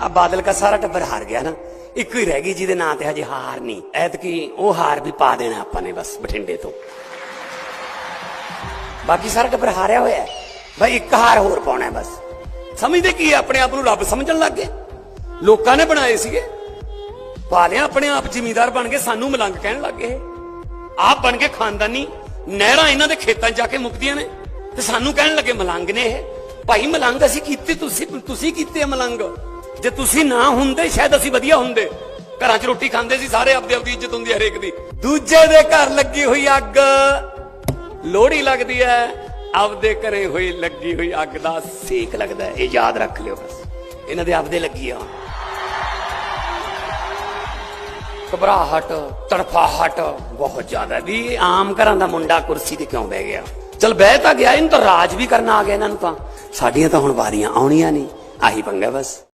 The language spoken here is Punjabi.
ਆ ਬਾਦਲ ਕਾ ਸਾਰਾ ਟੱਬਰ ਹਾਰ ਗਿਆ ਨਾ। ਇੱਕ ਹੀ ਰਹਿ ਗਈ ਜਿਹਦੇ ਨਾਂ ਤੇ ਹਜੇ ਹਾਰ ਨਹੀਂ। ਐਤਕੀ ਉਹ ਹਾਰ ਵੀ ਪਾ ਦੇਣਾ ਆਪਾਂ ਨੇ ਬਸ ਬਠਿੰਡੇ ਤੋਂ। ਬਾਕੀ ਸਾਰਾ ਟੱਬਰ ਹਾਰਿਆ ਹੋਇਆ ਭਾਈ ਇੱਕ ਹਾਰ ਹੋਰ ਪਾਉਣਾ ਬਸ। ਸਮਝਦੇ ਕੀ ਆਪਣੇ ਆਪ ਨੂੰ ਰੱਬ ਸਮਝਣ ਲੱਗ ਗਏ? ਲੋਕਾਂ ਨੇ ਬਣਾਏ ਸੀਗੇ। ਪਾ ਲਿਆ ਆਪਣੇ ਆਪ ਜ਼ਿਮੀਦਾਰ ਬਣ ਕੇ ਸਾਨੂੰ ਮਲੰਗ ਕਹਿਣ ਲੱਗ ਗਏ। ਆਪ ਬਣ ਕੇ ਖਾਨਦਾਨੀ, ਨਹਿਰਾਂ ਇਹਨਾਂ ਦੇ ਖੇਤਾਂ 'ਚ ਜਾ ਕੇ ਮੁਕਦੀਆਂ ਨੇ। ਤੇ ਸਾਨੂੰ ਕਹਿਣ ਲੱਗੇ ਮਲੰਗ ਨੇ ਇਹ। ਭਾਈ ਮਲੰਗ ਅਸੀਂ ਕੀਤੇ, ਤੁਸੀਂ ਤੁਸੀਂ ਕੀਤੇ ਆ ਮਲੰਗ? ਜੇ ਤੁਸੀਂ ਨਾ ਹੁੰਦੇ, ਸ਼ਾਇਦ ਅਸੀਂ ਵਧੀਆ ਹੁੰਦੇ। ਘਰਾਂ 'ਚ ਰੋਟੀ ਖਾਂਦੇ ਸੀ, ਸਾਰੇ ਆਪਦੇ ਆਪਦੀ ਇੱਜ਼ਤ ਹੁੰਦੀ ਹਰੇਕ ਦੀ। ਦੂਜੇ ਦੇ ਘਰ ਲੱਗੀ ਹੋਈ ਅੱਗ। ਲੋਹੜੀ ਲੱਗਦੀ ਹੈ ਆਪਦੇ ਘਰੇ ਹੋਈ ਲੱਗੀ ਹੋਈ ਅੱਗ ਦਾ ਸੇਕ ਲੱਗਦਾ ਇਹ ਯਾਦ ਰੱਖ ਲਿਓ ਬਸ। ਇਹਨਾਂ ਦੇ ਆਪਦੇ ਲੱਗੀ ਆ। ਘਬਰਾਹਟ, ਤੜਫਾਹਟ, ਬਹੁਤ ਜ਼ਿਆਦਾ ਵੀ। ਆਮ ਘਰਾਂ ਦਾ ਮੁੰਡਾ ਕੁਰਸੀ ਤੇ ਕਿਉਂ ਬਹਿ ਗਿਆ? ਚਲ ਬਹਿ ਤਾਂ ਗਿਆ, ਇਹਨੂੰ ਤਾਂ ਰਾਜ ਵੀ ਕਰਨਾ ਆ ਗਿਆ ਇਹਨਾਂ ਨੂੰ ਤਾਂ। ਸਾਡੀਆਂ ਤਾਂ ਹੁਣ ਵਾਰੀਆਂ ਆਉਣੀਆਂ ਨਹੀਂ। ਆਹੀ ਪੰਗਾ ਬਸ।